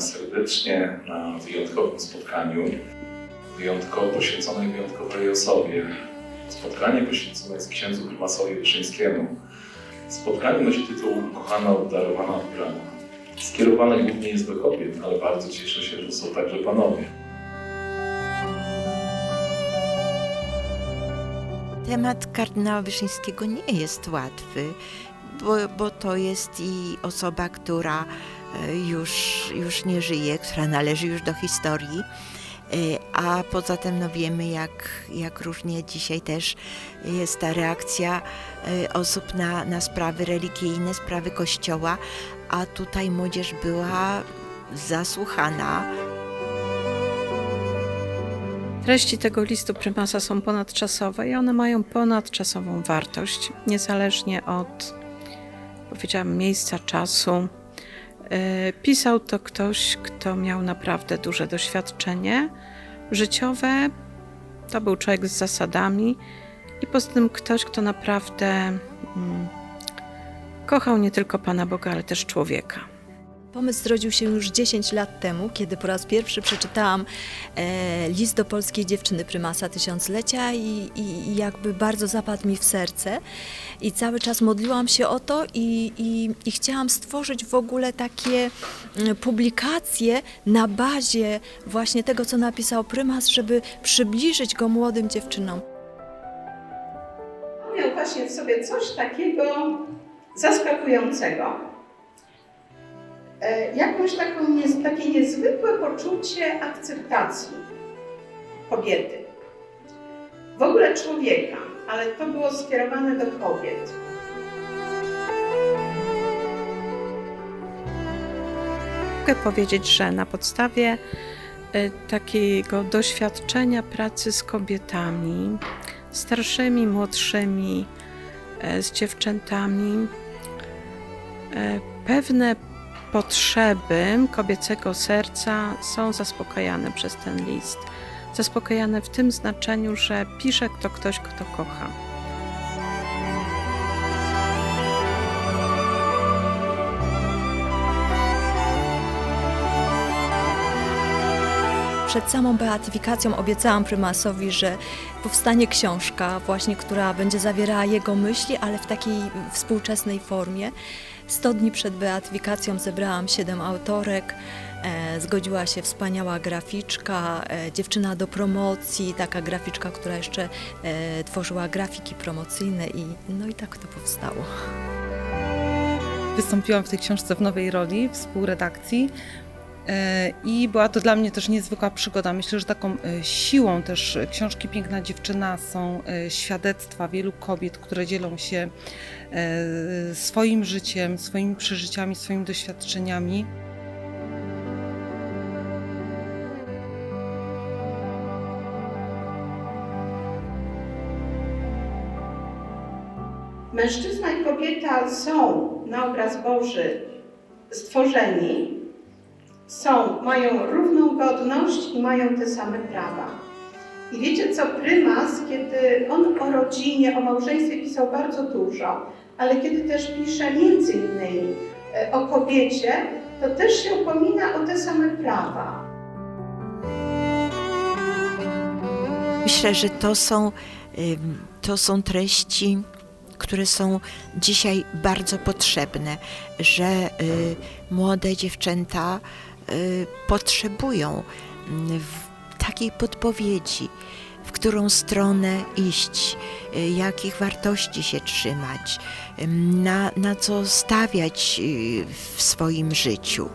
Serdecznie na wyjątkowym spotkaniu, wyjątkowo poświęconej wyjątkowej osobie. Spotkanie poświęcone jest księdzu prymasowi Wyszyńskiemu. Spotkanie nosi tytuł Kochana, obdarowana, wybrana. Skierowane głównie jest do kobiet, ale bardzo cieszę się, że są także panowie. Temat kardynała Wyszyńskiego nie jest łatwy, bo, bo to jest i osoba, która już, już nie żyje, która należy już do historii. E, A poza tym no wiemy, jak, jak różnie dzisiaj też jest ta reakcja e, osób na, na sprawy religijne, sprawy Kościoła, a tutaj młodzież była zasłuchana. Treści tego listu prymasa są ponadczasowe i one mają ponadczasową wartość, niezależnie od, powiedziałam, miejsca, czasu. Yy, Pisał to ktoś, kto miał naprawdę duże doświadczenie życiowe. To był człowiek z zasadami i poza tym ktoś, kto naprawdę mm, kochał nie tylko Pana Boga, ale też człowieka. Pomysł zrodził się już 10 lat temu, kiedy po raz pierwszy przeczytałam e, list do polskiej dziewczyny prymasa tysiąclecia i, i, i jakby bardzo zapadł mi w serce. I cały czas modliłam się o to i, i, i chciałam stworzyć w ogóle takie mm, publikacje na bazie właśnie tego, co napisał prymas, żeby przybliżyć go młodym dziewczynom. miał właśnie w sobie coś takiego zaskakującego. E, Jakąś taką, takie niezwykłe poczucie akceptacji kobiety. W ogóle człowieka, ale to było skierowane do kobiet. Mogę powiedzieć, że na podstawie y, takiego doświadczenia pracy z kobietami, starszymi, młodszymi, e, z dziewczętami, e, pewne potrzeby kobiecego serca są zaspokajane przez ten list. Zaspokajane w tym znaczeniu, że pisze to ktoś, kto kocha. Przed samą beatyfikacją obiecałam prymasowi, że powstanie książka właśnie, która będzie zawierała jego myśli, ale w takiej współczesnej formie. 100 dni przed beatyfikacją zebrałam siedem autorek. E, zgodziła się wspaniała graficzka, e, dziewczyna do promocji, taka graficzka, która jeszcze e, tworzyła grafiki promocyjne i no i tak to powstało. Wystąpiłam w tej książce w nowej roli, współredakcji. E, I była to dla mnie też niezwykła przygoda. Myślę, że taką e, siłą też książki Piękna Dziewczyna są e, świadectwa wielu kobiet, które dzielą się e, swoim życiem, swoimi przeżyciami, swoimi doświadczeniami. Mężczyzna i kobieta są na obraz Boży stworzeni, są, mają równą godność i mają te same prawa. I wiecie co, prymas, kiedy on o rodzinie, o małżeństwie pisał bardzo dużo, ale kiedy też pisze między innymi e, o kobiecie, to też się upomina o te same prawa. Myślę, że to są, to są treści, które są dzisiaj bardzo potrzebne, że y, młode dziewczęta potrzebują mm, w takiej podpowiedzi, w którą stronę iść, y, jakich wartości się trzymać, ym, na, na co stawiać y, w swoim życiu.